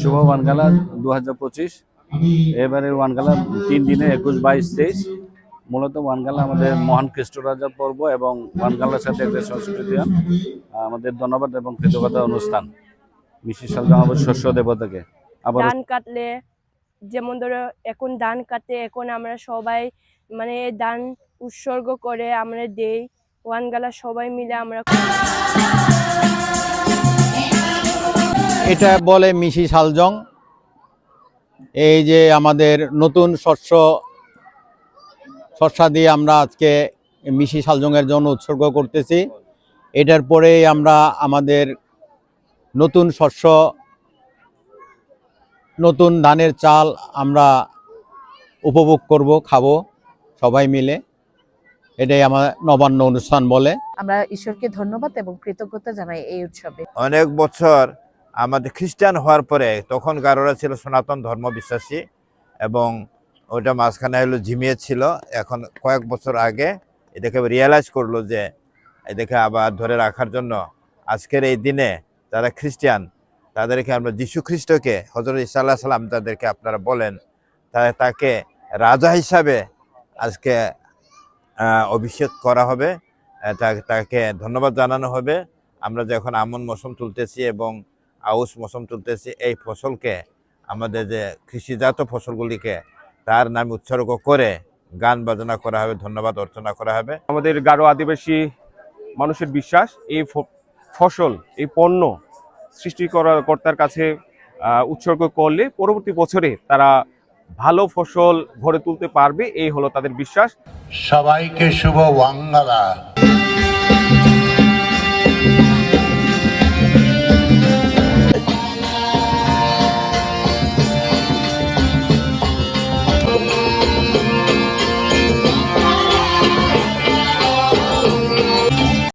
শুভ ওয়ানগালা দু হাজার পঁচিশ। এবারে ওয়ানগালা তিন দিনে একুশ, বাইশ, তেইশ। মূলত ওয়ানগালা আমাদের মহান খ্রিস্ট পর্ব এবং ওয়ানগালার সাথে একটা সংস্কৃতি আমাদের ধন্যবাদ এবং কৃতজ্ঞতা অনুষ্ঠান। বিশেষ আমাদের শস্য দেবতাকে। আবার ধান কাটলে যেমন ধরো এখন ধান কাটে, এখন আমরা সবাই মানে ধান উৎসর্গ করে আমরা দেই। ওয়ানগালা সবাই মিলে আমরা এটা বলে মিশি শালজং। এই যে আমাদের নতুন শস্য শস্যা দিয়ে আমরা আজকে মিশি শালজংয়ের জন্য উৎসর্গ করতেছি। এটার পরেই আমরা আমাদের নতুন শস্য নতুন ধানের চাল আমরা উপভোগ করব খাব সবাই মিলে। এটাই আমার নবান্ন অনুষ্ঠান বলে। আমরা ঈশ্বরকে ধন্যবাদ এবং কৃতজ্ঞতা জানাই এই উৎসবে। অনেক বছর আমাদের খ্রিস্টান হওয়ার পরে তখন গারোরা ছিল সনাতন ধর্ম বিশ্বাসী এবং ওটা মাঝখানে হলো ঝিমিয়ে ছিল। এখন কয়েক বছর আগে এটাকে রিয়েলাইজ করল যে এটাকে আবার ধরে রাখার জন্য আজকের এই দিনে যারা খ্রিস্টান, তাদেরকে আমরা যীশু খ্রিস্টকে হজরত ইসাল্লাহ সাল্লাম তাদেরকে আপনারা বলেন তাকে রাজা হিসাবে আজকে অভিষেক করা হবে। তাকে ধন্যবাদ জানানো হবে। আমরা যখন আমন মৌসুম তুলতেছি এবং আউশ মৌসুম চলতেছে এই ফসলকে আমাদের যে কৃষিজাত ফসলগুলিকে তার নামে উৎসর্গ করে গান বাজনা করা হবে ধন্যবাদ অর্চনা করা হবে। আমাদের গারো আদিবাসী মানুষের বিশ্বাস এই ফ- ফসল এই পণ্য সৃষ্টি করা কর্তার কাছে আহ, উৎসর্গ করলে পরবর্তী বছরে তারা ভালো ফসল ঘরে তুলতে পারবে এই হলো তাদের বিশ্বাস। সবাইকে শুভ ওয়াঙ্গালা।